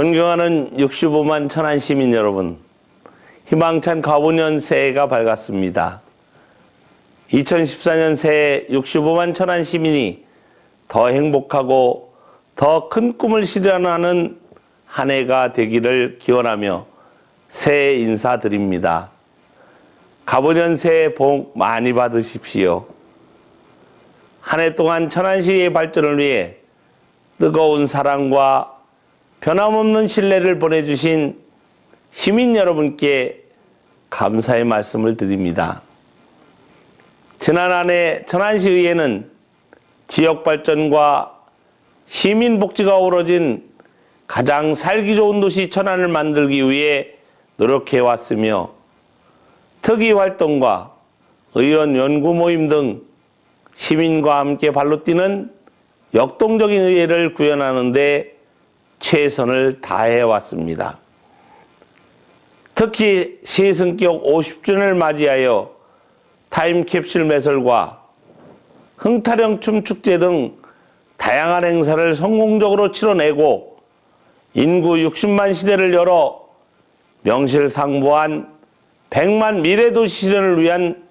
존경하는 65만 천안 시민 여러분, 희망찬 가보년 새해가 밝았습니다. 2014년 새해 65만 천안 시민이 더 행복하고 더 큰 꿈을 실현하는 한 해가 되기를 기원하며 새해 인사드립니다. 가보년 새해 복 많이 받으십시오. 한 해 동안 천안시의 발전을 위해 뜨거운 사랑과 변함없는 신뢰를 보내주신 시민 여러분께 감사의 말씀을 드립니다. 지난 한 해 천안시의회는 지역 발전과 시민 복지가 어우러진 가장 살기 좋은 도시 천안을 만들기 위해 노력해 왔으며 특위 활동과 의원 연구 모임 등 시민과 함께 발로 뛰는 역동적인 의회를 구현하는데 최선을 다해 왔습니다. 특히 시승격 50주년을 맞이하여 타임캡슐 매설과 흥타령 춤축제 등 다양한 행사를 성공적으로 치러내고 인구 60만 시대를 열어 명실상부한 100만 미래도시 실현을 위한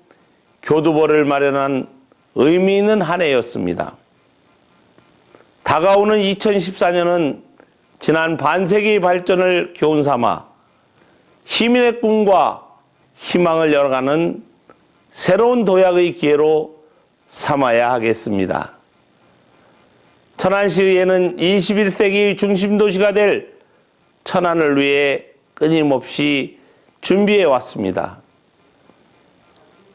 교두보를 마련한 의미 있는 한 해였습니다. 다가오는 2014년은 지난 반세기의 발전을 교훈 삼아 시민의 꿈과 희망을 열어가는 새로운 도약의 기회로 삼아야 하겠습니다. 천안시의회는 21세기의 중심도시가 될 천안을 위해 끊임없이 준비해 왔습니다.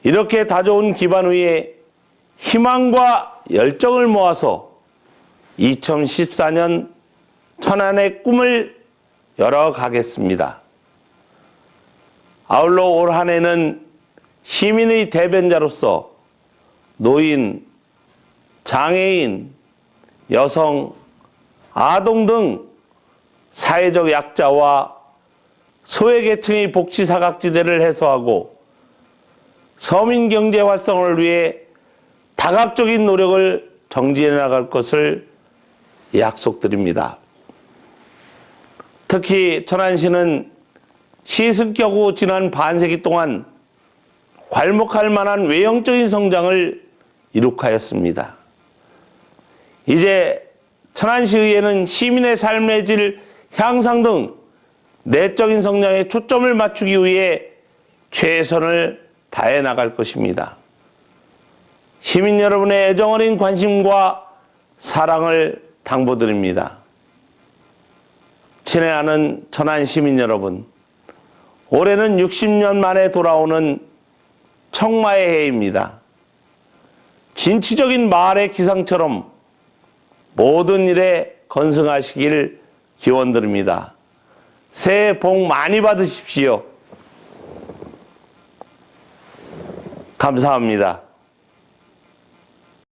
이렇게 다져온 기반 위에 희망과 열정을 모아서 2014년 천안의 꿈을 열어가겠습니다. 아울러 올 한 해는 시민의 대변자로서 노인, 장애인, 여성, 아동 등 사회적 약자와 소외계층의 복지 사각지대를 해소하고 서민 경제 활성을 위해 다각적인 노력을 정진해 나갈 것을 약속드립니다. 특히 천안시는 시승격우 지난 반세기 동안 괄목할 만한 외형적인 성장을 이룩하였습니다. 이제 천안시의회는 시민의 삶의 질 향상 등 내적인 성장에 초점을 맞추기 위해 최선을 다해 나갈 것입니다. 시민 여러분의 애정어린 관심과 사랑을 당부드립니다. 친애하는 천안 시민 여러분, 올해는 60년 만에 돌아오는 청마의 해입니다. 진취적인 마을의 기상처럼 모든 일에 건승하시길 기원드립니다. 새해 복 많이 받으십시오. 감사합니다.